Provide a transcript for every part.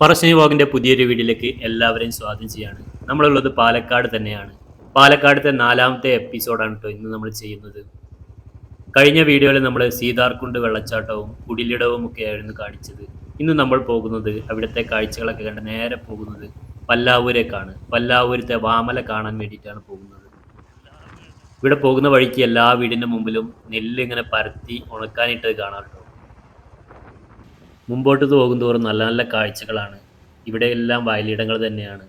പറശ്ശിനി വാഗിന്റെ പുതിയൊരു വീഡിയോയിലേക്ക് എല്ലാവരെയും സ്വാഗതം ചെയ്യാണ്. നമ്മളുള്ളത് പാലക്കാട് തന്നെയാണ്. പാലക്കാടത്തെ നാലാമത്തെ എപ്പിസോഡാണ് കേട്ടോ ഇന്ന് നമ്മൾ ചെയ്യുന്നത്. കഴിഞ്ഞ വീഡിയോയിൽ നമ്മൾ സീതാർകുണ്ട് വെള്ളച്ചാട്ടവും കുടിലിടവും ഒക്കെ ആയിരുന്നു കാണിച്ചത്. ഇന്ന് നമ്മൾ പോകുന്നത് അവിടുത്തെ കാഴ്ചകളൊക്കെ കണ്ട് നേരെ പോകുന്നത് പല്ലാവൂരേക്കാണ്. പല്ലാവൂരത്തെ വാമല കാണാൻ വേണ്ടിയിട്ടാണ് പോകുന്നത്. ഇവിടെ പോകുന്ന വഴിക്ക് എല്ലാ വീടിന്റെ മുമ്പിലും നെല്ല് ഇങ്ങനെ പരത്തി ഉണക്കാനിട്ടത് കാണാം കേട്ടോ മുമ്പോട്ട് പോകുന്തോറും നല്ല നല്ല കാഴ്ചകളാണ്. ഇവിടെ എല്ലാം വയലിടങ്ങൾ തന്നെയാണ്.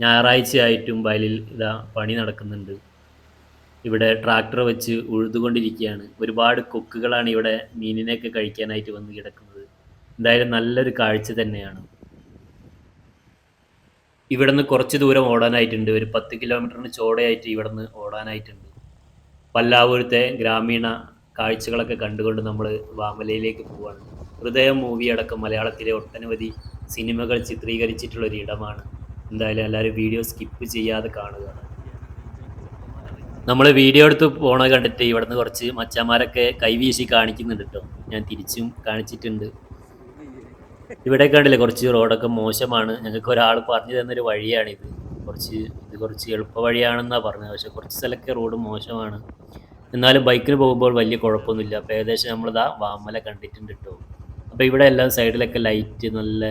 ഞായറാഴ്ചയായിട്ടും വയലിൽ ഇതാ പണി നടക്കുന്നുണ്ട്. ഇവിടെ ട്രാക്ടർ വെച്ച് ഉഴുതുകൊണ്ടിരിക്കുകയാണ്. ഒരുപാട് കൊക്കുകളാണ് ഇവിടെ മീനിനെയൊക്കെ കഴിക്കാനായിട്ട് വന്ന് കിടക്കുന്നത്. എന്തായാലും നല്ലൊരു കാഴ്ച തന്നെയാണ്. ഇവിടെ നിന്ന് കുറച്ച് ദൂരം ഓടാനായിട്ടുണ്ട്. ഒരു പത്ത് കിലോമീറ്ററിന് ചോടയായിട്ട് ഇവിടെ നിന്ന് ഓടാനായിട്ടുണ്ട്. പല്ലാവൂരത്തെ ഗ്രാമീണ കാഴ്ചകളൊക്കെ കണ്ടുകൊണ്ട് നമ്മൾ വാമലയിലേക്ക് പോവാണ്. ഹൃദയം മൂവി അടക്കം മലയാളത്തിലെ ഒട്ടനവധി സിനിമകൾ ചിത്രീകരിച്ചിട്ടുള്ള ഒരു ഇടമാണ്. എന്തായാലും എല്ലാവരും വീഡിയോ സ്കിപ്പ് ചെയ്യാതെ കാണുക. നമ്മൾ വീഡിയോ എടുത്ത് പോണ കണ്ടിട്ട് ഇവിടുന്ന് കുറച്ച് മച്ചാമാരൊക്കെ കൈവീശി കാണിക്കുന്നുണ്ട് കേട്ടോ. ഞാൻ തിരിച്ചും കാണിച്ചിട്ടുണ്ട്. ഇവിടെ കണ്ടില്ലേ കുറച്ച് റോഡൊക്കെ മോശമാണ്. ഞങ്ങൾക്ക് ഒരാൾ പറഞ്ഞു തന്നൊരു വഴിയാണിത്. കുറച്ച് ഇത് കുറച്ച് എളുപ്പ വഴിയാണെന്നാണ് പറഞ്ഞത്. പക്ഷേ കുറച്ച് സ്ഥലമൊക്കെ റോഡ് മോശമാണ്. എന്നാലും ബൈക്കിന് പോകുമ്പോൾ വലിയ കുഴപ്പമൊന്നുമില്ല. അപ്പോൾ ഏകദേശം നമ്മളിതാ വാമല കണ്ടിട്ടുണ്ട് കേട്ടോ. അപ്പോൾ ഇവിടെ എല്ലാം സൈഡിലൊക്കെ ലൈറ്റ് നല്ല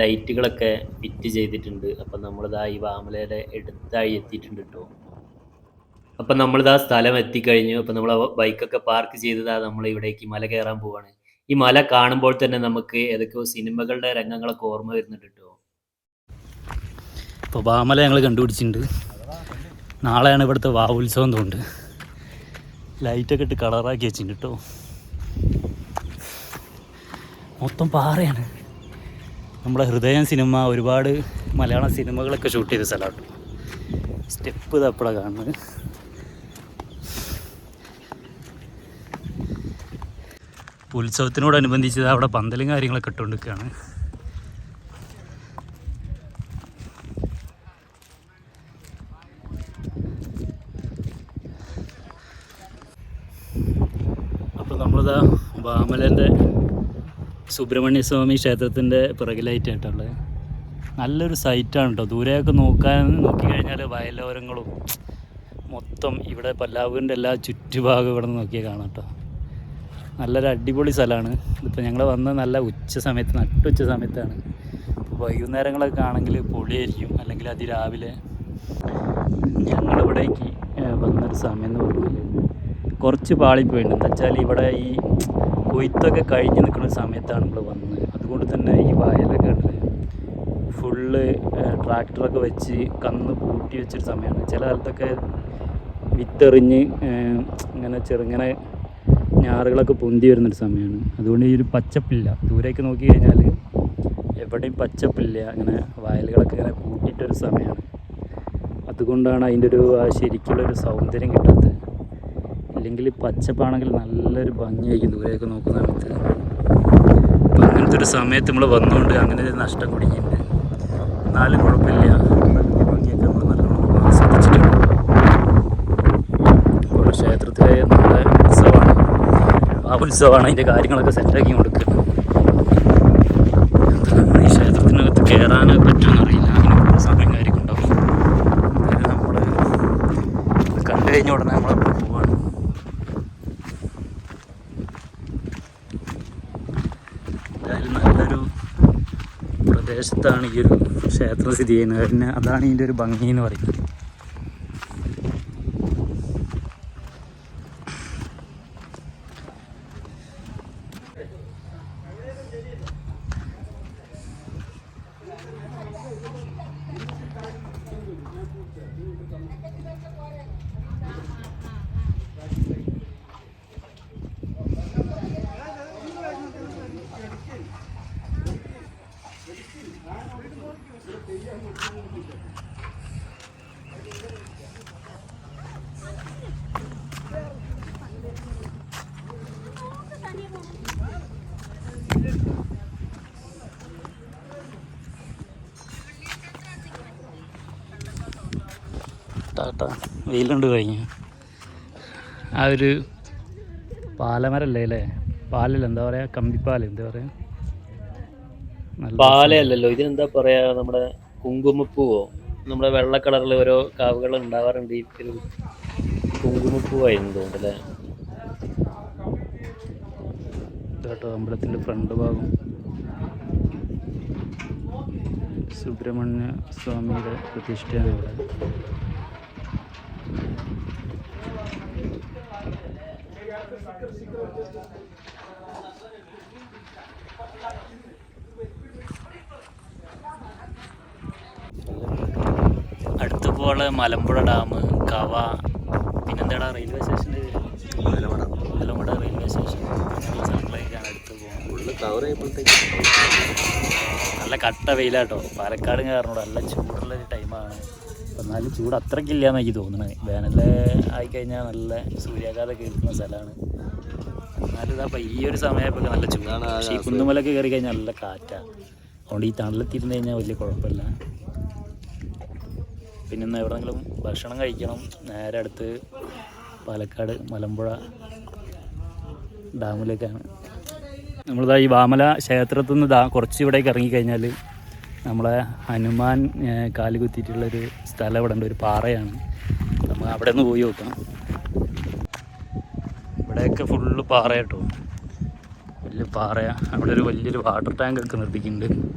ലൈറ്റുകളൊക്കെ ഫിറ്റ് ചെയ്തിട്ടുണ്ട്. അപ്പം നമ്മളിതാ ഈ വാമലയുടെ എടുത്തായി എത്തിയിട്ടുണ്ട് കേട്ടോ അപ്പം നമ്മളിതാ സ്ഥലം എത്തിക്കഴിഞ്ഞു. അപ്പം നമ്മൾ ബൈക്കൊക്കെ പാർക്ക് ചെയ്തതാ നമ്മൾ ഇവിടേക്ക് മല കയറാൻ പോവാണ്. ഈ മല കാണുമ്പോൾ തന്നെ നമുക്ക് ഏതൊക്കെയോ സിനിമകളുടെ രംഗങ്ങളൊക്കെ ഓർമ്മ വരുന്നുണ്ട് കേട്ടോ ഇപ്പോൾ വാമല ഞങ്ങൾ കണ്ടുപിടിച്ചിട്ടുണ്ട്. നാളെയാണ് ഇവിടുത്തെ വാവുത്സവം തോന്നുന്നുണ്ട്. ലൈറ്റൊക്കെ ഇട്ട് കളറാക്കി വെച്ചിട്ടുണ്ട് കേട്ടോ മൊത്തം പാറയാണ്. നമ്മുടെ ഹൃദയം സിനിമ ഒരുപാട് മലയാള സിനിമകളൊക്കെ ഷൂട്ട് ചെയ്ത സ്ഥലമാണ്. സ്റ്റെപ്പ് തപ്പളാണ് കാണുന്നത്. ഉത്സവത്തിനോടനുബന്ധിച്ച് അവിടെ പന്തലും കാര്യങ്ങളൊക്കെ ഇട്ടുകൊണ്ടിരിക്കുകയാണ്. അപ്പോൾ നമ്മളിതാ വാമലന്റെ സുബ്രഹ്മണ്യ സ്വാമി ക്ഷേത്രത്തിന്റെ പിറകിലായിട്ടായിട്ടുള്ളത്. നല്ലൊരു സൈറ്റാണ് കേട്ടോ ദൂരെയൊക്കെ നോക്കാൻ നോക്കിക്കഴിഞ്ഞാൽ വയലോരങ്ങളും മൊത്തം ഇവിടെ പല്ലാവൂരിന്റെ എല്ലാ ചുറ്റുഭാഗവും ഇവിടെ നിന്ന് നോക്കിയാൽ കാണാം കേട്ടോ നല്ലൊരു അടിപൊളി സ്ഥലമാണ്. ഇതിപ്പോൾ ഞങ്ങൾ വന്ന നല്ല ഉച്ച സമയത്ത് നട്ടുച്ച സമയത്താണ്. ഇപ്പോൾ വൈകുന്നേരങ്ങളൊക്കെ ആണെങ്കിൽ പൊളിയായിരിക്കും അല്ലെങ്കിൽ അതിരാവിലെ. ഞങ്ങളിവിടേക്ക് വന്നൊരു സമയം എന്ന് പറഞ്ഞാൽ കുറച്ച് പാളിപ്പോയിട്ടുണ്ട്. എന്താ വെച്ചാൽ ഇവിടെ ഈ കൊയ്ത്തൊക്കെ കഴിഞ്ഞ് നിൽക്കുന്ന സമയത്താണ് നമ്മൾ വന്നത്. അതുകൊണ്ട് തന്നെ ഈ വയലൊക്കെ ഉണ്ട് ഫുള്ള് ട്രാക്ടറൊക്കെ വെച്ച് കന്ന് പൂട്ടി വെച്ചൊരു സമയമാണ് ചില സ്ഥലത്തൊക്കെ വിത്തെറിഞ്ഞ് ഇങ്ങനെ ചെറുങ്ങനെ ഞാറുകളൊക്കെ പൊന്തി വരുന്നൊരു സമയമാണ് അതുകൊണ്ട് ഈ ഒരു പച്ചപ്പില്ല. ദൂരേക്ക് നോക്കി കഴിഞ്ഞാൽ എവിടെയും പച്ചപ്പില്ല. അങ്ങനെ വയലുകളൊക്കെ ഇങ്ങനെ കൂട്ടിയിട്ടൊരു സമയമാണ് അതുകൊണ്ടാണ് അതിന്റെ ഒരു ശരിക്കുള്ളൊരു സൗന്ദര്യം കിട്ടാത്തത്. ഇല്ലെങ്കിൽ പച്ചപ്പാണെങ്കിൽ നല്ലൊരു ഭംഗിയായിരിക്കും ദൂരെയൊക്കെ നോക്കുന്ന സമയത്ത്. അപ്പം അങ്ങനത്തെ ഒരു സമയത്ത് നമ്മൾ വന്നുകൊണ്ട് അങ്ങനെ ഒരു നഷ്ടം കുടിക്കുന്നുണ്ട് എന്നാലും കുഴപ്പമില്ല. ഭംഗിയൊക്കെ നമ്മൾ നല്ലോണം ആസ്വദിച്ചിട്ടുണ്ട്. ഇപ്പോൾ ക്ഷേത്രത്തിലെ നമ്മുടെ ഉത്സവമാണ്. ആ ഉത്സവമാണ് അതിന്റെ കാര്യങ്ങളൊക്കെ സെറ്റാക്കി കൊടുക്കുന്നത് ഈ ക്ഷേത്രത്തിനകത്ത് കയറാനൊക്കെ പറ്റുമെന്നറിയില്ല. അങ്ങനെ സമയം കാര്യമൊക്കെ നമ്മൾ കണ്ടു കഴിഞ്ഞ ഉടനെ നമ്മളവിടെ പോവാണ് എന്തായാലും നല്ലൊരു പ്രദേശത്താണ് ഈ ഒരു ക്ഷേത്രം സ്ഥിതി ചെയ്യുന്നത്. പിന്നെ അതാണ് ഇതിന്റെ ഒരു ഭംഗി എന്ന് പറയുന്നത്. ടാറ്റ വെയിലുണ്ട് കഴിഞ്ഞു. ആ ഒരു പാലമരല്ലേ അല്ലേ? പാലല്ല എന്താ പറയുക കമ്പിപ്പാല എന്താ പറയുക നല്ല പാലയല്ലല്ലോ. ഇതിനെന്താ പറയാ? നമ്മുടെ കുങ്കുമപ്പൂവോ? നമ്മുടെ വെള്ള കളറിൽ ഓരോ കാവുകൾ ഉണ്ടാവാറുണ്ട് ഈ ഒരു കുങ്കുമപ്പൂവായിരുന്നു തോന്നുന്നു അല്ലേ? അമ്പലത്തിന്റെ അമ്പലത്തിന്റെ ഫ്രണ്ട് ഭാഗം. സുബ്രഹ്മണ്യ സ്വാമിയുടെ പ്രതിഷ്ഠയാണ് ഇവിടെ. അടുത്ത് പോലെ മലമ്പുഴ ഡാം കവ പിന്നെന്താടാ റെയിൽവേ സ്റ്റേഷന്റെ മലമ്പുഴ റെയിൽവേ സ്റ്റേഷൻ സ്ഥലങ്ങളിലേക്കാണ് അടുത്ത് പോകുന്നത് നല്ല കട്ട വെയിലാട്ടോ. പാലക്കാട് കാരണം നല്ല ചൂടുള്ള ഒരു ടൈമാണ് എന്നാലും ചൂട് അത്രയ്ക്കില്ല എന്ന് എനിക്ക് തോന്നുന്നത് വേനൽ ആയിക്കഴിഞ്ഞാൽ നല്ല സൂര്യാഘാതം കേൾക്കുന്ന സ്ഥലമാണ് എന്നാലും ഇതാ ഈ ഒരു സമയപ്പോൾ നല്ല ചൂടാണ് പക്ഷേ ഈ കുന്നുമലൊക്കെ കയറി കഴിഞ്ഞാൽ നല്ല കാറ്റാണ് അതുകൊണ്ട് ഈ തണലത്തിരുന്ന് കഴിഞ്ഞാൽ വലിയ കുഴപ്പമില്ല. പിന്നെ ഇന്ന് എവിടെയെങ്കിലും ഭക്ഷണം കഴിക്കണം. നേരെ അടുത്ത് പാലക്കാട് മലമ്പുഴ ഡാമിലേക്കാണ് നമ്മളിതാ ഈ വാമല ക്ഷേത്രത്തിൽ നിന്ന് ദാ കുറച്ച് ഇവിടേക്ക് ഇറങ്ങിക്കഴിഞ്ഞാൽ നമ്മളെ ഹനുമാൻ കാൽ കുത്തിയിട്ടുള്ളൊരു സ്ഥലം ഇവിടെ ഉണ്ട് ഒരു പാറയാണ്. നമ്മൾ അവിടെ നിന്ന് പോയി നോക്കാം. ഇവിടെയൊക്കെ ഫുള്ള് പാറ കേട്ടോ. വലിയ പാറയാണ് അവിടെ ഒരു വലിയൊരു വാട്ടർ ടാങ്ക് ഒക്കെ നിർത്തിക്കുന്നുണ്ട്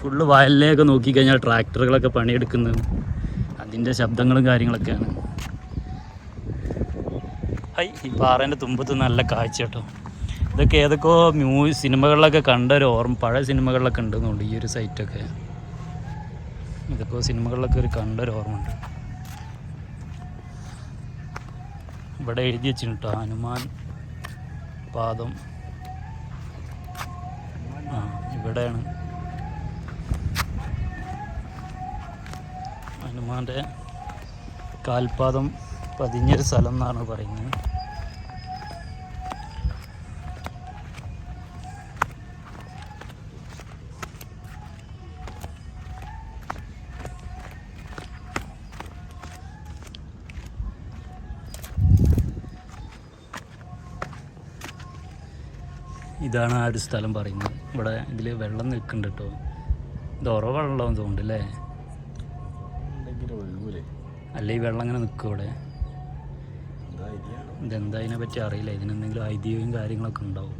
ഫുള്ള് വയലിലേക്ക് നോക്കിക്കഴിഞ്ഞാൽ ട്രാക്ടറുകളൊക്കെ പണിയെടുക്കുന്നത് അതിന്റെ ശബ്ദങ്ങളും കാര്യങ്ങളൊക്കെയാണ്. ഹൈ ഈ പാറേന്റെ തുമ്പത്ത് നല്ല കാഴ്ച കേട്ടോ. ഇതൊക്കെ ഏതൊക്കെയോ മ്യൂ സിനിമകളിലൊക്കെ കണ്ട ഒരു ഓർമ്മ പഴയ സിനിമകളിലൊക്കെ ഉണ്ടെന്നുണ്ട് ഈ ഒരു സൈറ്റൊക്കെ. ഇതൊക്കെ സിനിമകളിലൊക്കെ ഒരു കണ്ടൊരു ഓർമ്മ ഉണ്ട് ഇവിടെ എഴുതി വെച്ചിട്ടുണ്ട് കേട്ടോ ഹനുമാൻ പാദം. ആ ഇവിടെയാണ്. ഹനുമാന്റെ കാൽപാദം പതിഞ്ഞൊരു സ്ഥലം എന്നാണ് പറയുന്നത്. ഇതാണ് ആ ഒരു സ്ഥലം പറയുന്നത്. ഇവിടെ ഇതിൽ വെള്ളം നിൽക്കുന്നുണ്ട് കേട്ടോ. ഇത് വെള്ളം തോന്നുന്നുണ്ട് അല്ലേ? അല്ല ഈ വെള്ളം ഇങ്ങനെ നിൽക്കും ഇവിടെ ഇതെന്താ ഇതിനെ പറ്റി അറിയില്ല. ഇതിനെന്തെങ്കിലും ഐതിഹ്യവും കാര്യങ്ങളൊക്കെ ഉണ്ടാവും.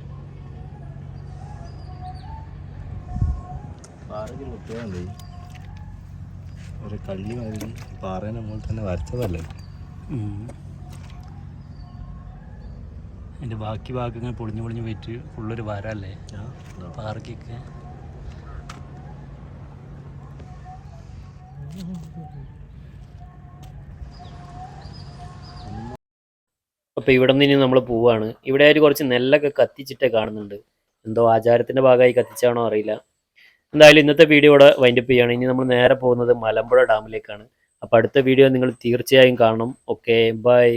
ഒരു കള്ളി മാതിരി പാറേനെ മുകളിൽ തന്നെ വരച്ചതല്ലേ. അതിന്റെ ബാക്കി ഭാഗങ്ങൾ പൊളിഞ്ഞു പൊളിഞ്ഞ് പോയിട്ട് ഫുള്ളൊരു വരല്ലേ? പാർക്കൊക്കെ. അപ്പോൾ ഇവിടെ നിന്ന് ഇനി നമ്മൾ പോവാണ്. ഇവിടെ ആയിട്ട് കുറച്ച് നെല്ലൊക്കെ കത്തിച്ചിട്ടേ കാണുന്നുണ്ട്. എന്തോ ആചാരത്തിന്റെ ഭാഗമായി കത്തിച്ചാണോ അറിയില്ല. എന്തായാലും ഇന്നത്തെ വീഡിയോ ഇവിടെ വൈൻഡപ്പ് ചെയ്യാണ്. ഇനി നമ്മൾ നേരെ പോകുന്നത് മലമ്പുഴ ഡാമിലേക്കാണ് അപ്പോൾ അടുത്ത വീഡിയോ നിങ്ങൾ തീർച്ചയായും കാണണം. Okay bye